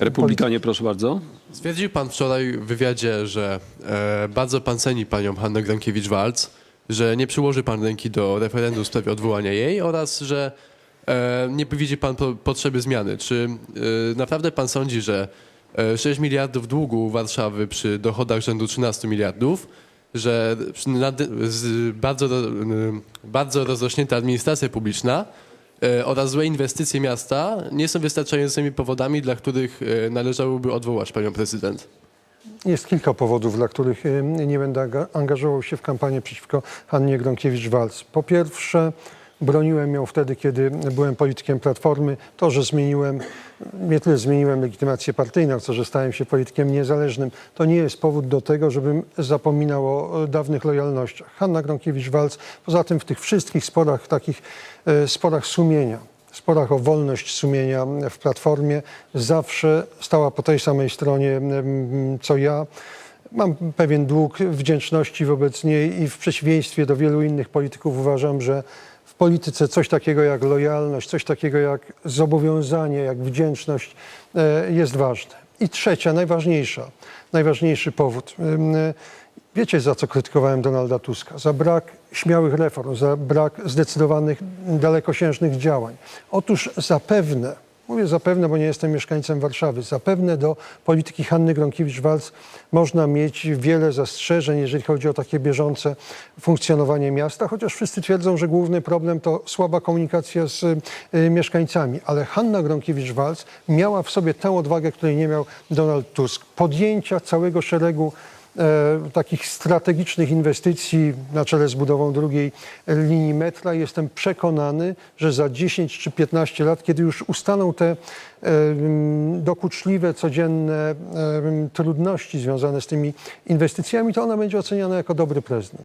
Republikanie, proszę bardzo. Stwierdził pan wczoraj w wywiadzie, że e, bardzo pan ceni panią Hannę Gronkiewicz-Waltz, że nie przyłoży pan ręki do referendum w sprawie odwołania jej oraz, że e, nie widzi pan po, potrzeby zmiany. Czy e, naprawdę pan sądzi, że e, 6 miliardów długu Warszawy przy dochodach rzędu 13 miliardów, że przy nad, z, bardzo, m, bardzo rozrośnięta administracja publiczna e, oraz złe inwestycje miasta nie są wystarczającymi powodami, dla których e, należałoby odwołać panią prezydent. Jest kilka powodów, dla których y, nie będę anga- angażował się w kampanię przeciwko Hannie Gronkiewicz-Waltz. Po pierwsze, broniłem ją wtedy, kiedy byłem politykiem Platformy. To, że zmieniłem, nie tyle zmieniłem legitymację partyjną, co że stałem się politykiem niezależnym, to nie jest powód do tego, żebym zapominał o dawnych lojalnościach. Hanna Gronkiewicz-Waltz, poza tym w tych wszystkich sporach, takich e, sporach sumienia, sporach o wolność sumienia w Platformie zawsze stała po tej samej stronie co ja. Mam pewien dług wdzięczności wobec niej i w przeciwieństwie do wielu innych polityków uważam, że polityce coś takiego jak lojalność, coś takiego jak zobowiązanie, jak wdzięczność e, jest ważne. I trzecia, najważniejsza, najważniejszy powód. Wiecie, za co krytykowałem Donalda Tuska? Za brak śmiałych reform, za brak zdecydowanych, dalekosiężnych działań. Otóż zapewne, mówię zapewne, bo nie jestem mieszkańcem Warszawy, zapewne do polityki Hanny Gronkiewicz-Waltz można mieć wiele zastrzeżeń, jeżeli chodzi o takie bieżące funkcjonowanie miasta, chociaż wszyscy twierdzą, że główny problem to słaba komunikacja z y, mieszkańcami. Ale Hanna Gronkiewicz-Waltz miała w sobie tę odwagę, której nie miał Donald Tusk. Podjęcia całego szeregu takich strategicznych inwestycji na czele z budową drugiej linii metra. Jestem przekonany, że za 10 czy 15 lat, kiedy już ustaną te e, dokuczliwe, codzienne e, trudności związane z tymi inwestycjami, to ona będzie oceniana jako dobry prezydent.